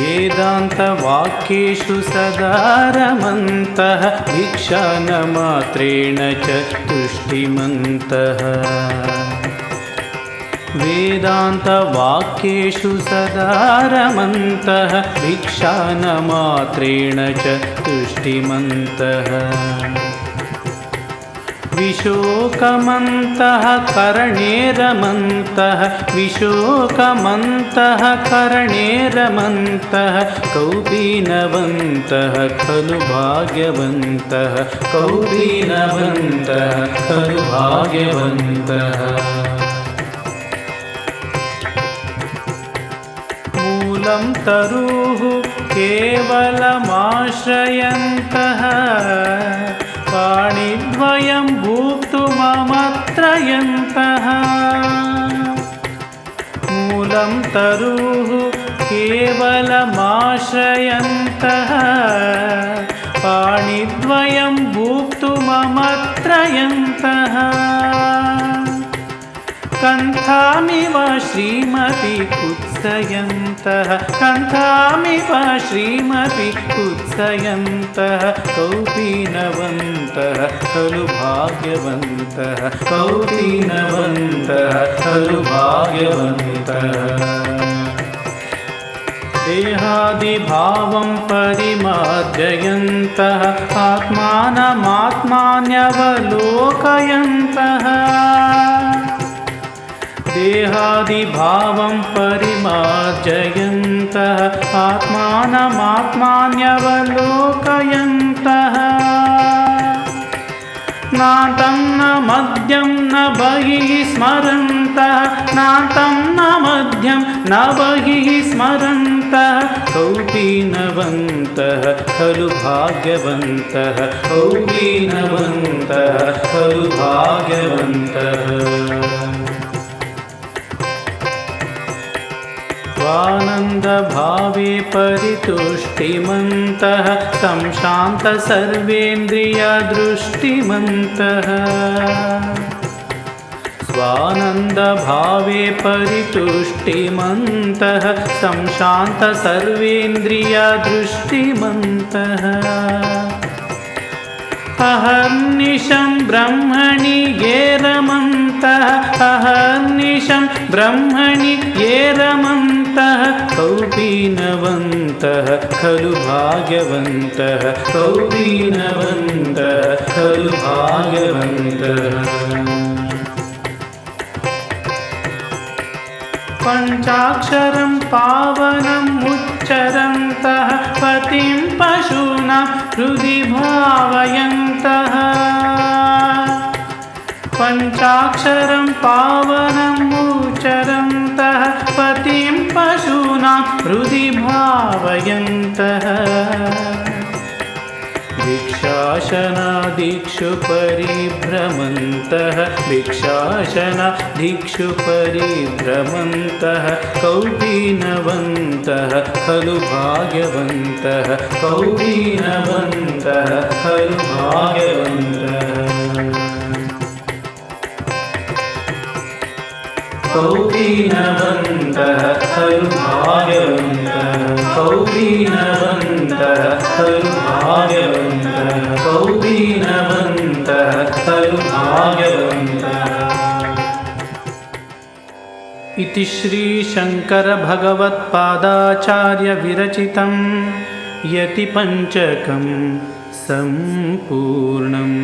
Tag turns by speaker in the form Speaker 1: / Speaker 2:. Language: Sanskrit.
Speaker 1: वेदान्तवाक्येषु सदा रमन्तः भिक्षानमात्रेण च तुष्टिमन्तः। वेदान्तवाक्येषु सदा रमन्तः भिक्षानमात्रेण च तुष्टिमन्तः ವಿಶೋಕಮಂತಹ ಕರಣೇರಮಂತಹ ವಿಶೋಕಮಂತಹ ಕರಣೇರಮಂತಹ ಕೌಬೀನವಂತಹ ಖಲು ಭಾಗ್ಯವಂತಹ ಕೌಬೀನವಂತಹ ಖಲು ಭಾಗ್ಯವಂತಹ ಮೂಲಂ ತರೂಹು ಕೇವಲಮಾಶ್ರಯಂತ मूलं तरुः केवलमाश्रयन्तः पाणिद्वयं भुक्तुममत्रयन्तः कन्थामिव श्रीमपि कुत्सयन्तः कन्थामिव श्रीमपि कुत्सयन्तः कौपीनवन्तः खलु भाग्यवन्तः कौपीनवन्तः खलु भाग्यवन्तः देहादिभावं परिमार्जयन्तः आत्मानमात्मान्यवलोकयन्तः। देहादिभावं परिमार्जयन्तः आत्मानमात्मान्यवलोकयन्तः। नान्तं न मध्यं न बहिः स्मरन्तः नान्तं न मध्यं न बहिः स्मरन्तः कौपीनवन्तः खलु भाग्यवन्तः कौपीनवन्तः खलु भाग्यवन्तः स्वानन्दभावे परितुष्टिमन्तः तं शान्तसर्वेन्द्रियदृष्टिमन्तः। स्वानन्दभावे परितुष्टिमन्तः तं शान्तसर्वेन्द्रियदृष्टिमन्तः। अहर्निशं ब्रह्मणि ये रमन्तः अहर्निशं ब्रह्मणि ये रमन्तः कौपीनवन्तः खलु भाग्यवन्तः कौपीनवन्तः खलु भाग्यवन्तः पञ्चाक्षरं पावनम् उच्चरन्तः पतिं पशूनां हृदि भावयन्तः पञ्चाक्षरं पावनम् भावयन्तः भिक्षाशनादिक्षु परिभ्रमन्तः भिक्षाशनादिक्षु परिभ्रमन्तः कौपीनवन्तः खलु भाग्यवन्तः कौपीनवन्तः खलु भाग्यवन्तः कौपीनवन्तः खलु कौपीनवन्तः खलु इति श्रीशङ्करभगवत्पादाचार्यविरचितं यतिपञ्चकं सम्पूर्णम्